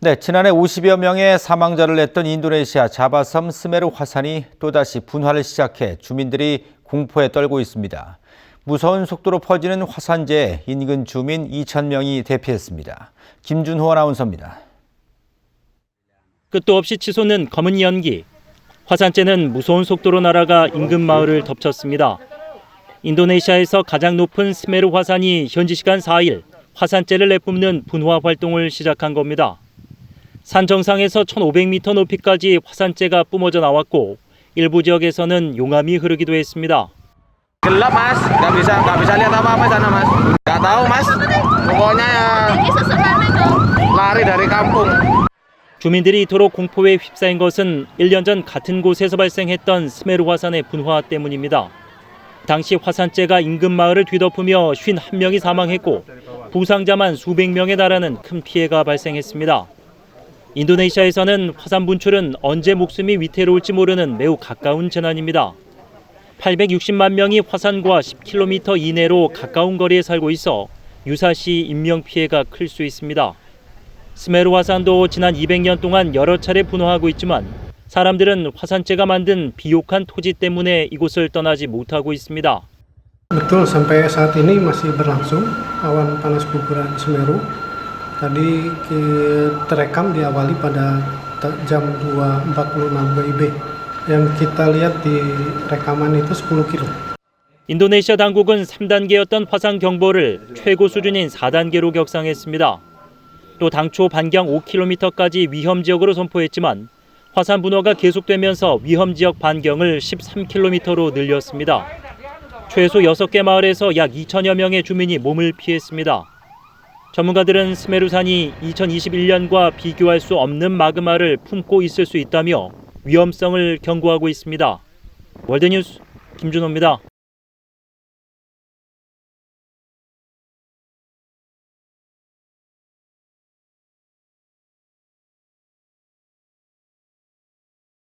네, 지난해 50여 명의 사망자를 냈던 인도네시아 자바섬 스메르 화산이 또다시 분화를 시작해 주민들이 공포에 떨고 있습니다. 무서운 속도로 퍼지는 화산재에 인근 주민 2천 명이 대피했습니다. 김준호 아나운서입니다. 끝도 없이 치솟는 검은 연기. 화산재는 무서운 속도로 날아가 인근 마을을 덮쳤습니다. 인도네시아에서 가장 높은 스메르 화산이 현지 시간 4일 화산재를 내뿜는 분화 활동을 시작한 겁니다. 산 정상에서 1,500m 높이까지 화산재가 뿜어져 나왔고 일부 지역에서는 용암이 흐르기도 했습니다. gelap mas nggak bisa nggak bisa lihat apa apa sana mas nggak tahu mas pokoknya ya lari dari kampung 주민들이 이토록 공포에 휩싸인 것은 1년 전 같은 곳에서 발생했던 스메르 화산의 분화 때문입니다. 당시 화산재가 인근 마을을 뒤덮으며 51명이 사망했고 부상자만 수백 명에 달하는 큰 피해가 발생했습니다. 인도네시아에서는 화산 분출은 언제 목숨이 위태로울지 모르는 매우 가까운 재난입니다. 860만 명이 화산과 10km 이내로 가까운 거리에 살고 있어 유사시 인명 피해가 클 수 있습니다. 스메르 화산도 지난 200년 동안 여러 차례 분화하고 있지만 사람들은 화산재가 만든 비옥한 토지 때문에 이곳을 떠나지 못하고 있습니다. Betul, sampai saat ini masih berlangsung awan panas guguran Semeru. Tadi terekam diawali pada jam 2.46 WIB. Yang kita lihat di rekaman itu 10 kilo. 인도네시아 당국은 3단계였던 화산 경보를 최고 수준인 4단계로 격상했습니다. 또 당초 반경 5km까지 위험 지역으로 선포했지만 화산 분화가 계속되면서 위험 지역 반경을 13km로 늘렸습니다. 최소 6개 마을에서 약 2천여 명의 주민이 몸을 피했습니다. 전문가들은 스메루산이 2021년과 비교할 수 없는 마그마를 품고 있을 수 있다며 위험성을 경고하고 있습니다. 월드뉴스 김준호입니다.